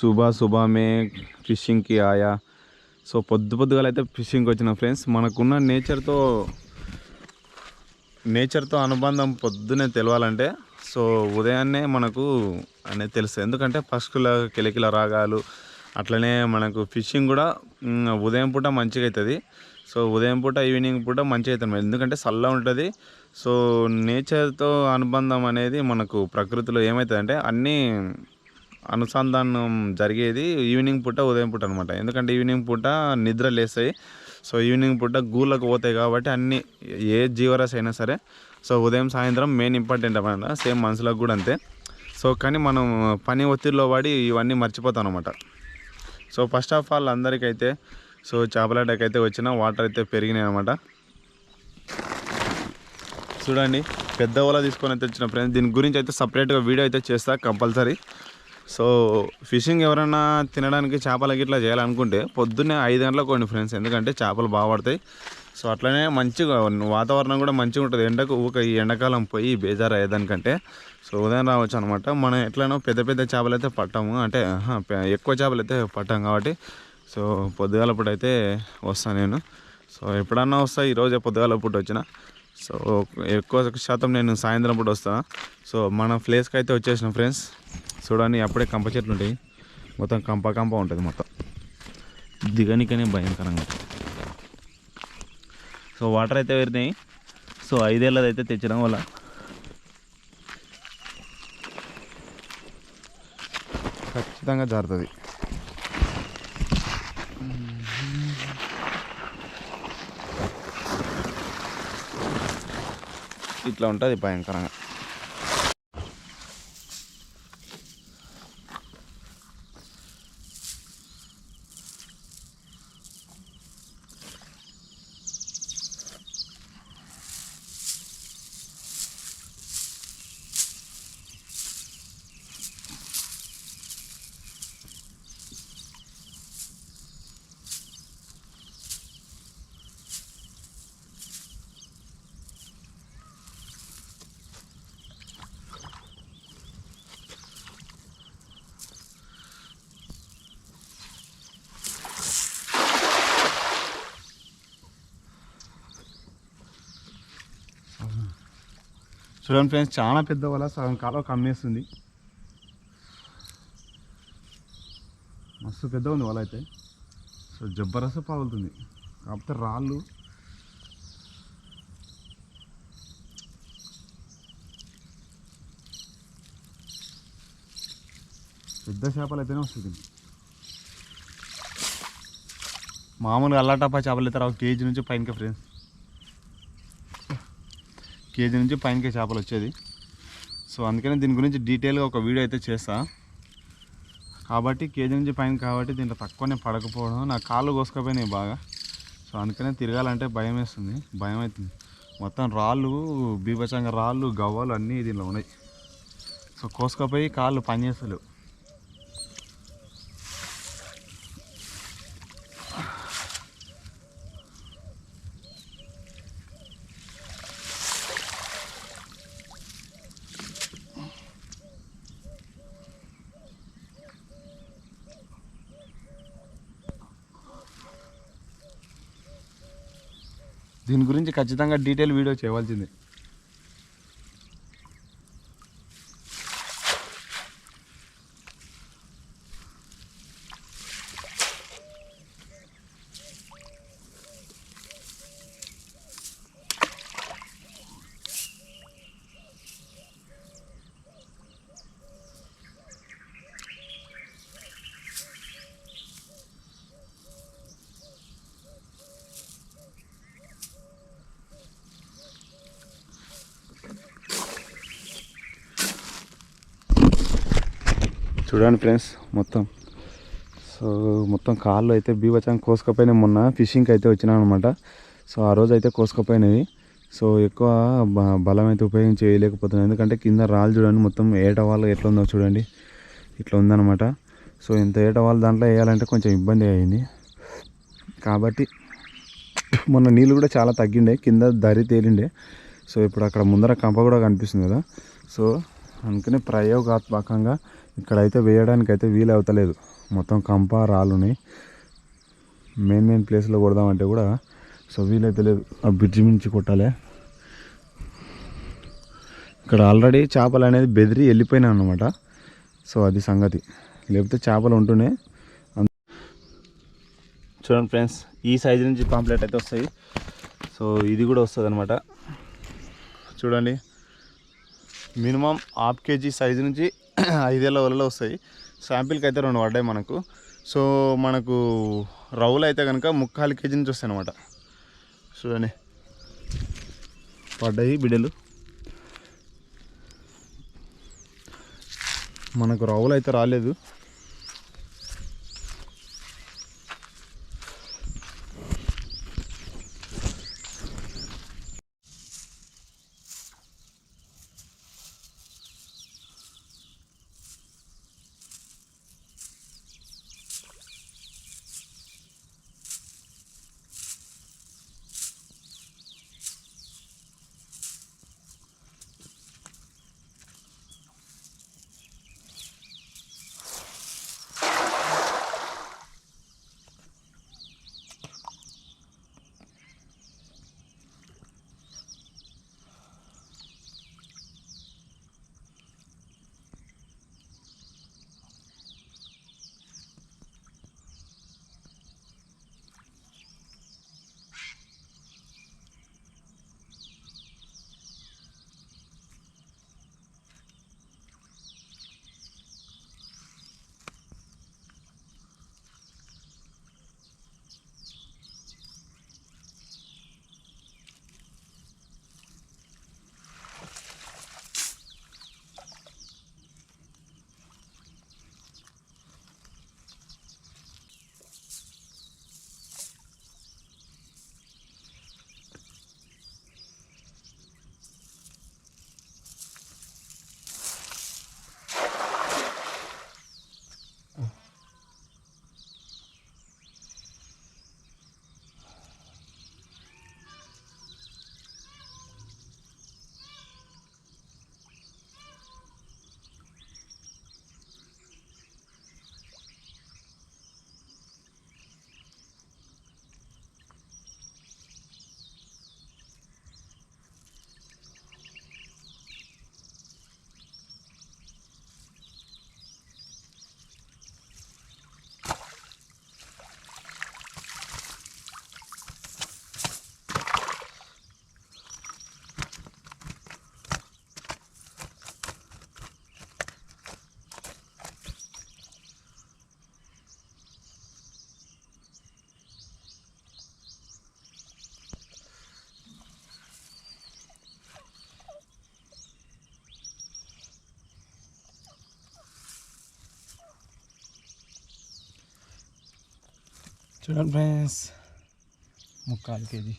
సుబా సుబా మే ఫిషింగ్కి ఆయా. సో పొద్దు పొద్దుగాల అయితే ఫిషింగ్కి వచ్చిన ఫ్రెండ్స్. మనకున్న నేచర్తో నేచర్తో అనుబంధం పొద్దునే తెలవాలంటే సో ఉదయాన్నే మనకు అనేది తెలుస్తుంది. ఎందుకంటే పక్షుల కిలకిల రాగాలు అట్లనే మనకు ఫిషింగ్ కూడా ఉదయం పూట మంచిగా అవుతుంది సో ఉదయం పూట ఈవినింగ్ పూట మంచిగా అవుతుంది ఎందుకంటే చల్ల ఉంటుంది. సో నేచర్తో అనుబంధం అనేది మనకు ప్రకృతిలో ఏమవుతుందంటే అన్నీ అనుసంధానం జరిగేది ఈవినింగ్ పూట ఉదయం పూట అనమాట ఎందుకంటే ఈవినింగ్ పూట నిద్ర లేస్తాయి. సో ఈవినింగ్ పూట గూళ్ళకు పోతాయి కాబట్టి అన్ని ఏ జీవరాశి అయినా సరే సో ఉదయం సాయంత్రం మెయిన్ ఇంపార్టెంట్ అనమాట సేమ్ మనుషులకు కూడా అంతే. సో కానీ మనం పని ఒత్తిడిలో పడి ఇవన్నీ మర్చిపోతాం అనమాట సో ఫస్ట్ ఆఫ్ ఆల్ అందరికైతే సో చేపలాటకి అయితే వచ్చిన వాటర్ అయితే పెరిగినాయి అనమాట చూడండి పెద్ద ఓలా తీసుకొని అయితే వచ్చిన ఫ్రెండ్స్ దీని గురించి అయితే సపరేట్గా వీడియో అయితే చేస్తా కంపల్సరీ. సో ఫిషింగ్ ఎవరైనా తినడానికి చేపలకి ఇట్లా చేయాలనుకుంటే పొద్దున్నే ఐదు గంటలకు కొన్ని ఫ్రెండ్స్. ఎందుకంటే చేపలు బాగా పడతాయి. సో అట్లనే మంచిగా వాతావరణం కూడా మంచిగా ఉంటుంది. ఎండకు ఒక ఈ ఎండాకాలం పోయి బేజారు అయ్యేదానికంటే. సో ఉదయం రావచ్చు అనమాట మనం ఎట్లనో పెద్ద పెద్ద చేపలు అయితే పట్టాము. అంటే ఎక్కువ చేపలు అయితే పట్టాం కాబట్టి. సో పొద్దుగాలప్పుడు అయితే వస్తాను నేను. సో ఎప్పుడన్నా వస్తా ఈరోజే పొద్దుగాలప్పుడు వచ్చిన. సో ఎక్కువ శాతం నేను సాయంత్రం పూట వస్తాను సో మన ప్లేస్కి అయితే వచ్చేసిన ఫ్రెండ్స్. చూడండి అప్పుడే కంప చెట్లు ఉంటాయి. మొత్తం కంప కంప ఉంటుంది మొత్తం. దిగనికనే భయంకరంగా సో వాటర్ అయితే పెరిగినాయి. సో ఐదేళ్ళది అయితే తెచ్చడం వల్ల. ఖచ్చితంగా జారుతుంది. ఇట్లా ఉంటుంది భయంకరంగా. చూడండి ఫ్రెండ్స్ చాలా పెద్ద వల సగం కాలం కమ్మేస్తుంది మస్తు పెద్ద ఉంది వల అయితే. సో జబ్బరస్త పగులుతుంది. కాకపోతే రాళ్ళు. పెద్ద చేపలు అయితేనే వస్తుంది మామూలుగా అల్లాటప్ప చేపలు అయితే రావు కేజీ నుంచి పైనకి ఫ్రెండ్స్. కేజీ నుంచి పైనకి చేపలు వచ్చేది. సో అందుకని దీని గురించి డీటెయిల్గా ఒక వీడియో అయితే చేస్తా. కాబట్టి కేజీ నుంచి పైన కాబట్టి దీంట్లో తక్కువనే పడకపోవడం నా కాళ్ళు కోసుకపోయినాయి బాగా. సో అందుకనే తిరగాలంటే భయం వేస్తుంది భయం అవుతుంది. మొత్తం రాళ్ళు బీభత్సంగా రాళ్ళు గవ్వలు అన్నీ దీనిలో ఉన్నాయి. సో కోసుకపోయి కాళ్ళు పనిచేస్తలేవు. దీని గురించి ఖచ్చితంగా డీటెయిల్ వీడియో చేయవలసిందే. చూడండి ఫ్రెండ్స్ మొత్తం. సో మొత్తం కాళ్ళు అయితే బీవచంగా కోసుకపోయినాయి మొన్న. ఫిషింగ్కి అయితే వచ్చినాను అనమాట సో ఆ రోజు అయితే కోసుకపోయినవి. సో ఎక్కువ బ- బలం అయితే ఉపయోగించి వేయలేకపోతున్నాను ఎందుకంటే కింద రాళ్ళు చూడండి మొత్తం ఏట వాళ్ళు ఎట్లా ఉందో చూడండి. ఇట్లా ఉందన్నమాట. సో ఇంత ఏట వాళ్ళు దాంట్లో వేయాలంటే కొంచెం ఇబ్బంది అయింది. కాబట్టి మొన్న నీళ్ళు కూడా చాలా తగ్గిండే. కింద దరి తేలిండే. సో ఇప్పుడు అక్కడ ముందర కంప కూడా కనిపిస్తుంది కదా. సో అందుకని ప్రయోగాత్మకంగా ఇక్కడైతే వేయడానికి అయితే వీలు అవుతలేదు మొత్తం కంప రాళ్ళుని మెయిన్ మెయిన్ ప్లేస్లో కొడదామంటే కూడా సో వీలైతే లేదు. ఆ బ్రిడ్జి మించి కొట్టాలి. ఇక్కడ ఆల్రెడీ చేపలు అనేది బెదిరి వెళ్ళిపోయినాయి అనమాట సో అది సంగతి. లేకపోతే చేపలు ఉంటూనే చూడండి ఫ్రెండ్స్ ఈ సైజు నుంచి పాంప్లెట్ అయితే వస్తాయి. సో ఇది కూడా వస్తుంది అనమాట చూడండి. మినిమం హాఫ్ కేజీ సైజు నుంచి ఐదేళ్ళ వలలో వస్తాయి. శాంపిల్కి అయితే రెండు పడ్డాయి మనకు. సో మనకు రవ్వులు అయితే కనుక ముక్కాలు కేజీ నుంచి వస్తాయి అనమాట చూడండి. పడ్డాయి బిడ్డలు మనకు రవ్వులు అయితే రాలేదు. చూడండి ఫ్రెండ్స్ ముక్కాలు కేజీ